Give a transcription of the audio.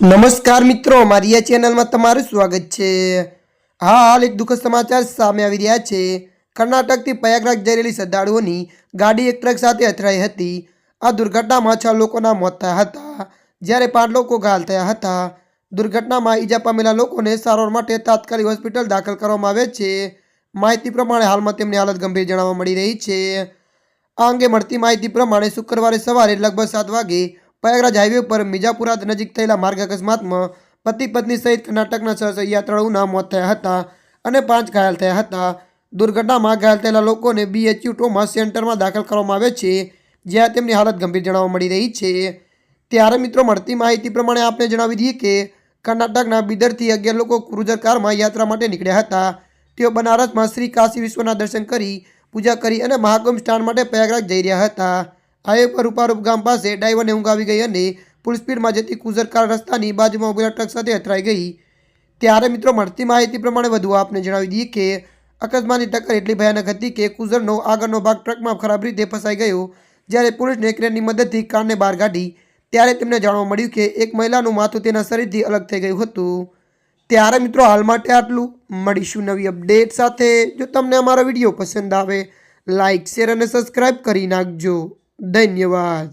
નમસ્કાર મિત્રો મારી આ ચેનલમાં તમારું સ્વાગત છે. હાલ એક દુઃખદ સમાચાર સામે આવી રહ્યા છે. કર્ણાટકથી પ્રયાગરાજ જઈ રહેલી શ્રદ્ધાળુઓની ગાડી એક ટ્રક સાથે અથડાઈ હતી. આ દુર્ઘટનામાં છ લોકોના મોત થયા હતા. જ્યારે પાંચ લોકો ઘાયલ થયા હતા. દુર્ઘટનામાં ઈજા પામેલા લોકોને સારવાર માટે તાત્કાલિક હોસ્પિટલ દાખલ કરવામાં આવે છે. માહિતી પ્રમાણે હાલમાં તેમની હાલત ગંભીર જાણવા મળી રહી છે. આ અંગે મળતી માહિતી પ્રમાણે શુક્રવારે સવારે લગભગ સાત વાગે પ્રયાગરાજ હાઈવે પર મિજાપુરા નજીક થયેલા માર્ગ અકસ્માતમાં પતિ પત્ની સહિત કર્ણાટકના છ યાત્રાળુના મોત થયા હતા અને પાંચ ઘાયલ થયા હતા. દુર્ઘટનામાં ઘાયલ થયેલા લોકોને બીએચયુ ટ્રોમા સેન્ટરમાં દાખલ કરવામાં આવે છે, જ્યાં તેમની હાલત ગંભીર જણાવવા મળી રહી છે. ત્યારે મિત્રો, મળતી માહિતી પ્રમાણે આપને જણાવી દઈએ કે કર્ણાટકના બિદરથી અગિયાર લોકો ક્રુઝર કારમાં યાત્રા માટે નીકળ્યા હતા. તેઓ બનારસમાં શ્રી કાશી વિશ્વના દર્શન કરી, પૂજા કરી અને મહાકુંભ સ્થાન માટે પ્રયાગરાજ જઈ રહ્યા હતા. હાઈવે પર રૂપારૂપ ગામ પાસે ડ્રાઈવરને ઊંઘ આવી ગઈ અને ફૂલ સ્પીડમાં જતી કુઝર કાર રસ્તાની બાજુમાં ઉભેલા ટ્રક સાથે અથડાઈ ગઈ. ત્યારે મિત્રો, મળતી માહિતી પ્રમાણે વધુ આપને જણાવી દઈએ કે અકસ્માતની ટક્કર એટલી ભયાનક હતી કે કુઝરનો આગળનો ભાગ ટ્રકમાં ખરાબ રીતે ફસાઈ ગયો. જ્યારે પોલીસને ક્રેનની મદદથી કારને બહાર કાઢી, ત્યારે તેમને જાણવા મળ્યું કે એક મહિલાનું માથું તેના શરીરથી અલગ થઈ ગયું હતું. ત્યારે મિત્રો, હાલ માટે આટલું. મળીશું નવી અપડેટ સાથે. જો તમને અમારો વીડિયો પસંદ આવે લાઇક શેર અને સબસ્ક્રાઈબ કરી નાખજો. ધન્યવાદ